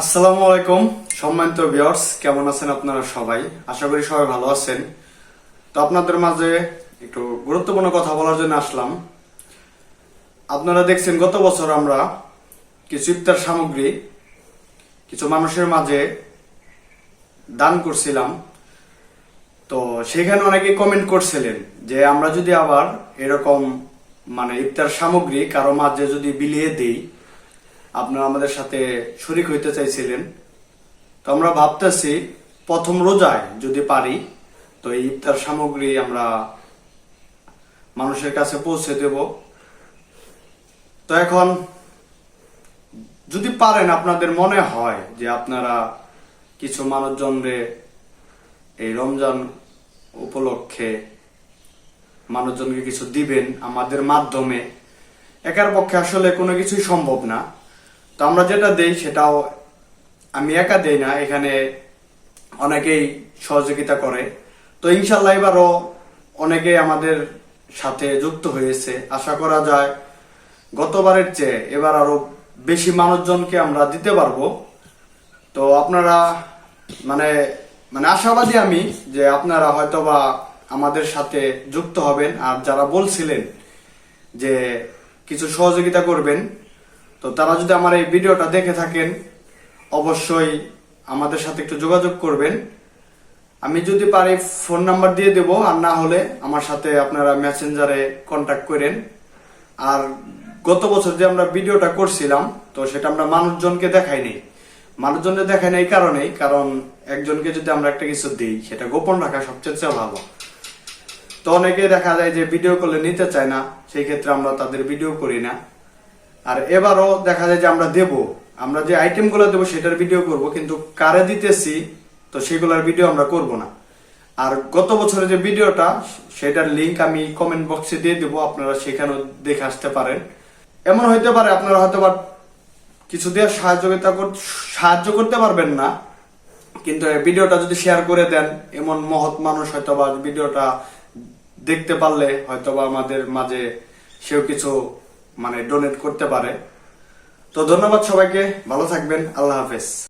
আসসালামু আলাইকুম, সম্মানিত ভিউয়ার্স, কেমন আছেন আপনারা সবাই? আশা করি সবাই ভালো আছেন। তো আপনাদের মাঝে একটু গুরুত্বপূর্ণ কথা বলার জন্য আসলাম। আপনারা দেখছেন, গত বছর আমরা কিছু ইফতার সামগ্রী, কিছু মানুষের মাঝে দান করছিলাম। তো সেখানে অনেকে কমেন্ট করছিলেন যে, আমরা যদি আবার এরকম মানে ইফতার সামগ্রী কারও মাঝে যদি বিলিয়ে দিই আপনারা আমাদের সাথে শরিক হইতে চাইছিলেন। তো আমরা ভাবতেছি, প্রথম রোজায় যদি পারি, তো এই ইফতার সামগ্রী আমরা মানুষের কাছে পৌঁছে দেব। তো এখন যদি পারেন, আপনাদের মনে হয় যে আপনারা কিছু মানুষজনরে এই রমজান উপলক্ষে মানুষজনকে কিছু দিবেন আমাদের মাধ্যমে, একার পক্ষে আসলে কোনো কিছুই সম্ভব না। তো আমরা যেটা দেই সেটাও আমি একা দেই না, এখানে অনেকেই সহযোগিতা করে। তো ইনশাল্লাহ এবারও অনেকে আমাদের সাথে যুক্ত হয়েছে। আশা করা যায় গতবারের চেয়ে এবার আরও বেশি মানুষজনকে আমরা দিতে পারব। তো আপনারা মানে মানে আশাবাদী আমি যে আপনারা হয়তোবা আমাদের সাথে যুক্ত হবেন। আর যারা বলছিলেন যে কিছু সহযোগিতা করবেন তো তারা যদি আমার এই ভিডিওটা দেখে থাকেন, অবশ্যই আমাদের সাথে একটু যোগাযোগ করবেন। আমি যদি পারি ফোন নাম্বার দিয়ে দেব, আর না হলে আমার সাথে আপনারা মেসেঞ্জারে কন্ট্যাক্ট করেন। আর গত বছর যে আমরা ভিডিওটা করছিলাম, তো সেটা আমরা মানুষজনকে দেখাইনি মানুষজনকে দেখাই নাই এই কারণেই, কারণ একজনকে যদি আমরা একটা কিছু দিই, সেটা গোপন রাখা সবচেয়ে চেয়ে ভালো। তো অনেকে দেখা যায় যে ভিডিও করলে নিতে চায় না, সেই ক্ষেত্রে আমরা তাদের ভিডিও করি না। আর এবারও দেখা যায় যে আমরা দেব। আমরা যে আইটেমগুলো দেবো সেটার ভিডিও করব, কিন্তু কারে দিতেছি, তো সেগুলোর ভিডিও আমরা করব না। আর গত বছরের যে ভিডিওটা সেটার লিংক আমি কমেন্ট বক্সে দিয়ে দেবো, আপনারা সেখানেও দেখে আসতে পারেন। এমন হইতে পারে আপনারা হয়তো বা কিছু দিয়ে সাহায্যতা সাহায্য করতে পারবেন না, কিন্তু ভিডিওটা যদি শেয়ার করে দেন, এমন মহৎ মানুষ হয়তো বা ভিডিওটা দেখতে পারলে হয়তো বা আমাদের মাঝে সেও কিছু মানে ডোনেট করতে পারে। তো ধন্যবাদ সবাইকে ভালো থাকবেন আল্লাহ হাফেজ।